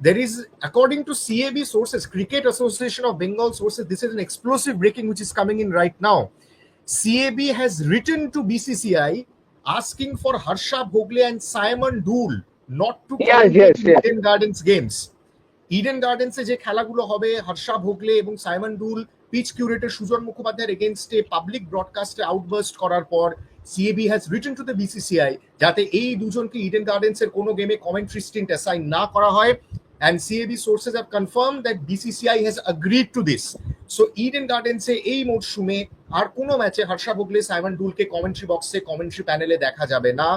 there is, according to CAB sources, Cricket Association of Bengal sources, this is an explosive breaking which is coming in right now. CAB has written to BCCI asking for Harsha Bhogle and Simon Dool not to Yes, commentate yes, yes. Eden Gardens games. Eden গার্ডেন্সে যে খেলাগুলো হবে হর্ষা ভোগলে এবং Simon Doull pitch curator Sujan মুখোপাধ্যায়ের এগেনস্টে public ব্রডকাস্টে outburst করার পর CAB has written to the BCCI যাতে এই দুজনকে ইডেন গার্ডেন্সের কোনো গেমে কমেন্ট্রি স্টিন্ট অ্যাসাইন না করা হয় and CAB sources have confirm that BCCI has agreed to this so Eden গার্ডেন্সে এই মরশুমে আর কোনো ম্যাচে হর্ষা ভোগলে সাইমন ডুলকে কমেন্ট্রি বক্সে কমেন্ট্রি প্যানেলে দেখা যাবে না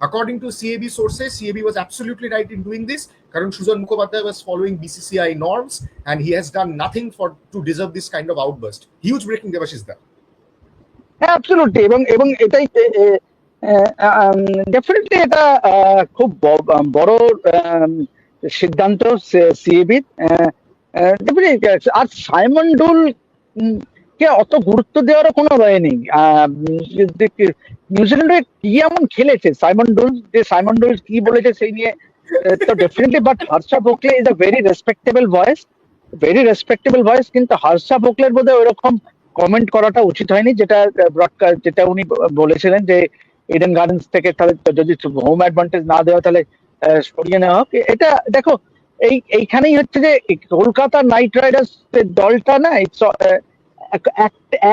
According to CAB sources, CAB was absolutely right in doing this. Karan Shujan Mukhopadhyay was following BCCI norms and he has done nothing for to deserve this kind of outburst. Huge breaking Devashish da. হ্যাঁ absolutely এবং এবং এটাই definitely এটা আহ, খুব ব- বড় আম, সিদ্ধান্ত definitely আর Simon ডুল কে অত গুরুত্ব দেওয়ারও কোনো ভয় নেই। নিউজিল্যান্ডে কি এমন খেলেছে সাইমন ডুল, যে সাইমন ডুল কি বলেছে সেই নিয়ে তো definitely but Harsha Bhogle is a very respectable voice very respectable voice কিন্তু হর্ষা ভোকলের বোধ হয় ওইরকম কমেন্ট করাটা উচিত হয়নি, যেটা ব্রডকাস্ট যেটা উনি বলেছিলেন যে ইডেন গার্ডেন্স থেকে তাহলে যদি হোম অ্যাডভান্টেজ না দেওয়া, তাহলে সরিয়ে নেওয়া হোক। এটা দেখো, এই, এইখানেই হচ্ছে যে কলকাতা নাইট রাইডার্স দলটা না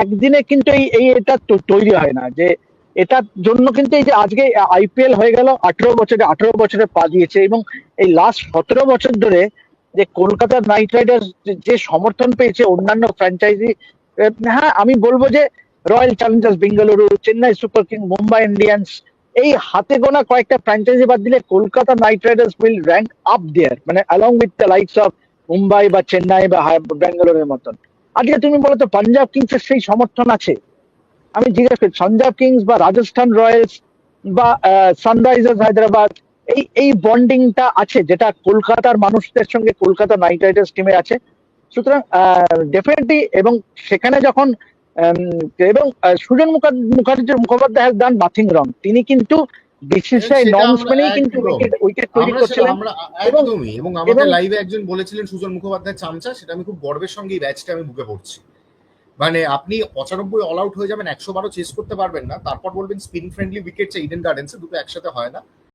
একদিনে কিন্তু এই এই এটা তৈরি হয় না। যে এটার জন্য কিন্তু এই যে আজকে আইপিএল হয়ে গেল, আঠেরো বছরে আঠেরো বছরে পা দিয়েছে এবং এই লাস্ট সতেরো বছর ধরে যে কলকাতা নাইট রাইডার্স যে সমর্থন পেয়েছে অন্যান্য ফ্র্যাঞ্চাইজি হ্যাঁ আমি বলব যে Royal Challengers Bengaluru, Chennai super king, Mumbai Indians এই হাতে গোনা কয়েকটা ফ্র্যাঞ্চাইজি বাদ দিলে Kolkata knight riders will rank up there মানে along with the likes of Mumbai বা চেন্নাই বা ব্যাঙ্গালোরের মতন। আজকে তুমি বলো তো, পাঞ্জাব কিংসের সেই সমর্থন আছে? আমি জিজ্ঞেস করি, পাঞ্জাব কিংস বা রাজস্থান রয়্যালস বা সানরাইজার্স হায়দ্রাবাদ, এই এই বন্ডিংটা আছে যেটা কলকাতার মানুষদের সঙ্গে কলকাতা নাইট রাইডার্স টিমে আছে। সুতরাং ডেফিনেটলি এবং সেখানে যখন এবং সুজন মুখার্জি মুখার্জির Mukhopadhyay has done nothing wrong তিনি কিন্তু বিসিসিআই নর্মস মেনেই কিন্তু উইকেট তৈরি করছিলেন। এবং- একদমই। এবং আমাদের লাইভে একজন বলেছিলেন সুজন মুখোপাধ্যায় চামচা সেটা আমি খুব গর্বের সঙ্গে এই ব্যাচটা আমি বুকে পড়ছি মানে আপনি পঁচানব্বই অল আউট হয়ে যাবেন একশো বারো চেস করতে পারবেন না। তারপর বলবেন স্পিন ফ্রেন্ডলি উইকেট চাই ইডেন গার্ডেন্সে দুটো একসাথে হয় না।